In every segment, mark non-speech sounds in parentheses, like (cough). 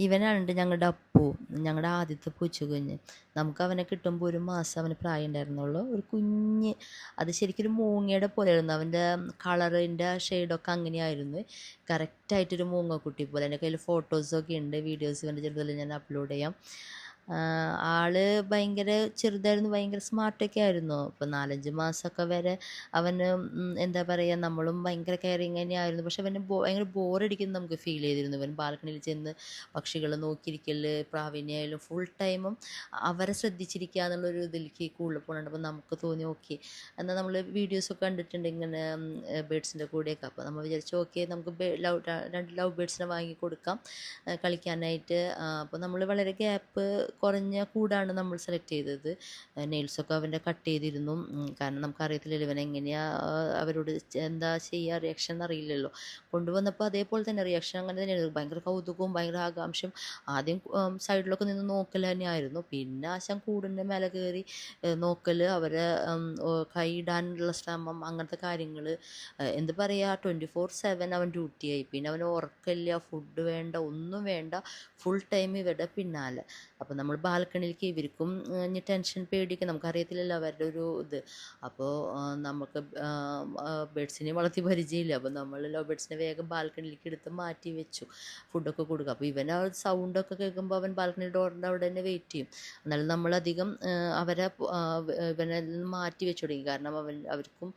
ഇവനാണ് ഞങ്ങളുടെ അപ്പു ഞങ്ങളുടെ ആദ്യത്തെ പൂച്ചക്കുഞ്ഞ് നമുക്ക് അവനെ കിട്ടുമ്പോൾ ഒരു മാസം അവന് പ്രായം ഉണ്ടായിരുന്നുള്ളൂ. ഒരു കുഞ്ഞ്. അത് ശരിക്കും ഒരു മൂങ്ങയുടെ പോലെയായിരുന്നു. അവന്റെ കളറിന്റെ ഷെയ്ഡൊക്കെ അങ്ങനെയായിരുന്നു. കറക്റ്റായിട്ടൊരു മൂങ്ങക്കുട്ടി പോലെ. എന്റെ കയ്യിൽ ഫോട്ടോസൊക്കെ ഉണ്ട് വീഡിയോസ് ഇവന്റെ ചെറുതിൽ ഞാൻ അപ്ലോഡ് ചെയ്യാം. ആൾ ഭയങ്കര ചെറുതായിരുന്നു ഭയങ്കര സ്മാർട്ടൊക്കെ ആയിരുന്നു. അപ്പോൾ നാലഞ്ച് മാസമൊക്കെ വരെ അവന് എന്താ പറയുക നമ്മളും ഭയങ്കര കെയറിങ് തന്നെയായിരുന്നു. പക്ഷെ അവന് ഭയങ്കര ബോറടിക്കുന്നു നമുക്ക് ഫീൽ ചെയ്തിരുന്നു. അവൻ ബാൽക്കണിയിൽ ചെന്ന് പക്ഷികൾ നോക്കിയിരിക്കൽ പ്രാവിനെയായാലും ഫുൾ ടൈമും അവരെ ശ്രദ്ധിച്ചിരിക്കുക എന്നുള്ളൊരു ഇതിലേക്ക് കൂടുതൽ പോകുന്നുണ്ട് അപ്പോൾ നമുക്ക് തോന്നി ഓക്കെ എന്നാൽ നമ്മൾ വീഡിയോസ് ഒക്കെ കണ്ടിട്ടുണ്ട് ഇങ്ങനെ ബേഡ്സിന്റെ കൂടെയൊക്കെ. അപ്പോൾ നമ്മൾ വിചാരിച്ചു ഓക്കെ നമുക്ക് ലവ് രണ്ട് ലവ് ബേഡ്സിനെ വാങ്ങി കൊടുക്കാം കളിക്കാനായിട്ട്. അപ്പോൾ നമ്മൾ വളരെ ഗ്യാപ്പ് കുറഞ്ഞ കൂടാണ് നമ്മൾ സെലക്ട് ചെയ്തത്. നെയിൽസൊക്കെ അവന്റെ കട്ട് ചെയ്തിരുന്നു. കാരണം നമുക്കറിയത്തില്ലല്ലോ ഇവൻ എങ്ങനെയാണ് അവരോട് എന്താ ചെയ്യുക റിയാക്ഷൻ എന്നറിയില്ലല്ലോ കൊണ്ടുവന്നപ്പോൾ അതേപോലെ തന്നെ റിയാക്ഷൻ അങ്ങനെ തന്നെയായിരുന്നു. ഭയങ്കര കൗതുകവും ഭയങ്കര ആകാംക്ഷയും. ആദ്യം സൈഡിലൊക്കെ നിന്ന് നോക്കൽ തന്നെയായിരുന്നു. പിന്നെ ആശാൻ കൂടിന്റെ മേലെ കയറി നോക്കൽ അവരെ കൈയിടാനുള്ള ശ്രമം അങ്ങനത്തെ കാര്യങ്ങൾ. എന്ത് പറയുക ട്വന്റി ഫോർ സെവൻ അവൻ ഡ്യൂട്ടിയായി പിന്നെ അവൻ ഉറക്കമില്ല ഫുഡ് വേണ്ട ഒന്നും വേണ്ട. ഫുൾ ടൈം ഇവരുടെ പിന്നാലെ. അപ്പോൾ നമ്മൾ ബാൽക്കണിയിലേക്ക് ഇവർക്കും ഇനി ടെൻഷൻ പേടിയൊക്കെ നമുക്കറിയത്തില്ലല്ലോ അവരുടെ ഒരു ഇത്. അപ്പോൾ നമുക്ക് ബേഡ്സിനെ വളർത്തി പരിചയമില്ല. അപ്പോൾ നമ്മൾ ലോ ബേഡ്സിനെ വേഗം ബാൽക്കണിയിലേക്ക് എടുത്ത് മാറ്റി വെച്ചു. ഫുഡൊക്കെ കൊടുക്കുക. അപ്പോൾ ഇവൻ ആ സൗണ്ടൊക്കെ കേൾക്കുമ്പോൾ അവൻ ബാൽക്കണി ഡോറിന്റെ അവിടെ തന്നെ വെയിറ്റ് ചെയ്യും. എന്നാലും നമ്മളധികം അവരെ ഇവനെ മാറ്റി വെച്ചു തുടങ്ങി. കാരണം അവൻ അവർക്കും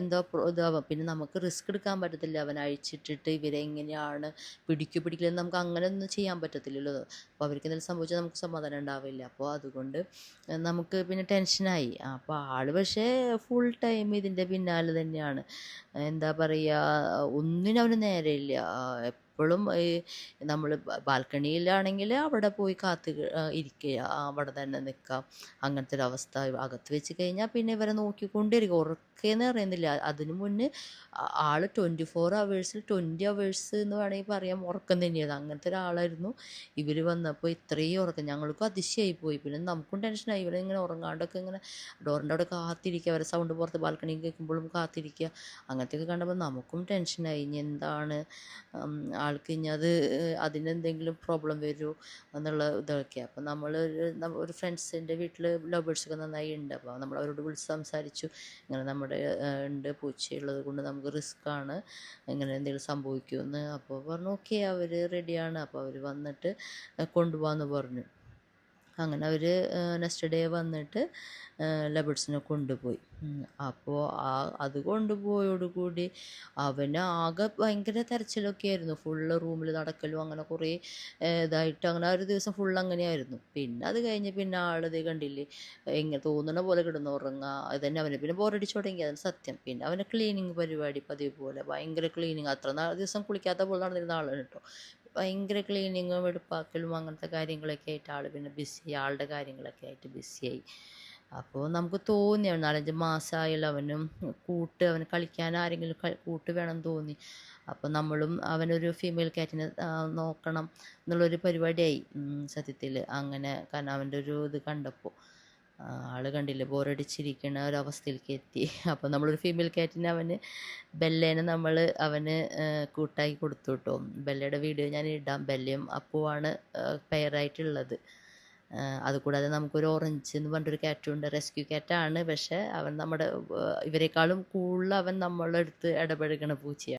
എന്തോ ഇതാവാം. പിന്നെ നമുക്ക് റിസ്ക് എടുക്കാൻ പറ്റത്തില്ല. അവൻ അഴിച്ചിട്ടിട്ട് ഇവരെ എങ്ങനെയാണ് പിടിക്കു പിടിക്കില്ലെന്ന് നമുക്ക് അങ്ങനെ ഒന്നും ചെയ്യാൻ പറ്റത്തില്ലല്ലോ. അപ്പോൾ അവർക്ക് എന്തെങ്കിലും സംഭവിച്ചാൽ നമുക്ക് സമാധാനം ഉണ്ടാവില്ല. അപ്പോൾ അതുകൊണ്ട് നമുക്ക് പിന്നെ ടെൻഷനായി. അപ്പോൾ ആൾ പക്ഷേ ഫുൾ ടൈം ഇതിന്റെ പിന്നാലെ തന്നെയാണ്. എന്താ പറയുക ഒന്നിനും അവന് നേരെയില്ല. എപ്പോഴും നമ്മൾ ബാൽക്കണിയിലാണെങ്കിൽ അവിടെ പോയി കാത്ത് ഇരിക്കുക. അവിടെ തന്നെ നിൽക്കാം. അങ്ങനത്തെ ഒരു അവസ്ഥ അകത്ത് വെച്ച് കഴിഞ്ഞാൽ പിന്നെ ഇവരെ നോക്കിക്കൊണ്ടിരിക്കും ഉറക്കേന്ന് പറയുന്നില്ല. അതിനു മുന്നേ ആൾ ട്വന്റി ഫോർ അവേഴ്സിൽ ട്വന്റി അവേഴ്സ് എന്ന് വേണമെങ്കിൽ പറയാം. ഉറക്കം തന്നെയാണ് അങ്ങനത്തെ ഒരാളായിരുന്നു ഇവർ വന്നപ്പോൾ ഇത്രയും ഉറക്കം. ഞങ്ങൾക്കും അതിശയായി പോയി. പിന്നെ നമുക്കും ടെൻഷനായി ഇവരെ ഇങ്ങനെ ഉറങ്ങാണ്ടൊക്കെ ഇങ്ങനെ ഡോറിന്റെ അവിടെ കാത്തിരിക്കുക. അവരെ സൗണ്ട് പുറത്ത് ബാൽക്കണി കേൾക്കുമ്പോഴും കാത്തിരിക്കുക. അങ്ങനത്തെയൊക്കെ കണ്ടപ്പോൾ നമുക്കും ടെൻഷനായി ഇനി എന്താണ്? ആൾക്ക് ഇനി അത് അതിനെന്തെങ്കിലും പ്രോബ്ലം വരുമോ എന്നുള്ള ഇതൊക്കെ. അപ്പോൾ നമ്മൾ ഒരു ഫ്രണ്ട്സിന്റെ വീട്ടിൽ ലവ് ബേഡ്സൊക്കെ നന്നായി ഉണ്ട്. അപ്പോൾ നമ്മൾ അവരോട് വിളിച്ച് സംസാരിച്ചു. ഇങ്ങനെ നമ്മുടെ ഉണ്ട് പൂച്ചയുള്ളത് കൊണ്ട് നമുക്ക് ആണ്. ഇങ്ങനെ എന്തെങ്കിലും സംഭവിക്കുമെന്ന്. അപ്പോൾ പറഞ്ഞു ഓക്കെ അവർ റെഡിയാണ് അപ്പോൾ അവർ വന്നിട്ട് കൊണ്ടുപോകാമെന്ന് പറഞ്ഞു. അങ്ങനെ അവർ നെക്സ്റ്റ് ഡേ വന്നിട്ട് ലബിഡ്സിനെ കൊണ്ടുപോയി. അപ്പോൾ ആ അത് കൊണ്ടുപോയോടുകൂടി അവന് ആകെ ഭയങ്കര തെരച്ചിലൊക്കെ ആയിരുന്നു ഫുള്ള് റൂമിൽ നടക്കലും അങ്ങനെ കുറേ ഇതായിട്ട് അങ്ങനെ ഒരു ദിവസം ഫുൾ അങ്ങനെയായിരുന്നു. പിന്നെ അത് കഴിഞ്ഞ് പിന്നെ ആളത് കണ്ടില്ലേ എങ്ങനെ തോന്നുന്ന പോലെ കിടന്ന് ഉറങ്ങുക അത് തന്നെ അവന് പിന്നെ ബോറടിച്ചു തുടങ്ങി അതാണ് സത്യം. പിന്നെ അവന് ക്ലീനിങ് പരിപാടി പതിവ് പോലെ ഭയങ്കര ക്ലീനിങ് അത്ര ദിവസം കുളിക്കാത്ത പോലെ നടന്നിരുന്ന ആളാണ് കേട്ടോ. ഭയങ്കര ക്ലീനിങ്ങും വെടുപ്പാക്കലും അങ്ങനത്തെ കാര്യങ്ങളൊക്കെ ആയിട്ട് ആൾ പിന്നെ ബിസി ആളുടെ കാര്യങ്ങളൊക്കെ ആയിട്ട് ബിസിയായി അപ്പോൾ നമുക്ക് തോന്നി നാലഞ്ച് മാസമായാലും അവനും കൂട്ട് അവന് കളിക്കാൻ ആരെങ്കിലും കൂട്ട് വേണം തോന്നി. അപ്പോൾ നമ്മളും അവനൊരു ഫീമെയിൽ കാറ്റിനെ നോക്കണം എന്നുള്ളൊരു പരിപാടിയായി സത്യത്തിൽ അങ്ങനെ കാരണം അവന്റെ ഒരു ഇത് കണ്ടപ്പോൾ ആൾ കണ്ടില്ലേ? ബോറടിച്ചിരിക്കുന്ന ഒരവസ്ഥയിലേക്ക് എത്തി. (laughs) അപ്പോൾ നമ്മളൊരു ഫീമെയിൽ കാറ്റിനെ അവന് ബെല്ലേനെ നമ്മൾ അവന് കൂട്ടാക്കി കൊടുത്തു കേട്ടോ ബെല്ലയുടെ വീഡിയോ ഞാൻ ഇടാം. ബെല്ലയും അപ്പുവാണ് പെയറായിട്ടുള്ളത് അതുകൂടാതെ നമുക്കൊരു ഓറഞ്ച് എന്ന് പറഞ്ഞൊരു കാറ്റും ഉണ്ട്. റെസ്ക്യൂ കാറ്റാണ് പക്ഷേ അവൻ നമ്മുടെ ഇവരെക്കാളും കൂടുതൽ അവൻ നമ്മളെടുത്ത് ഇടപഴകണ പൂച്ചയാണ്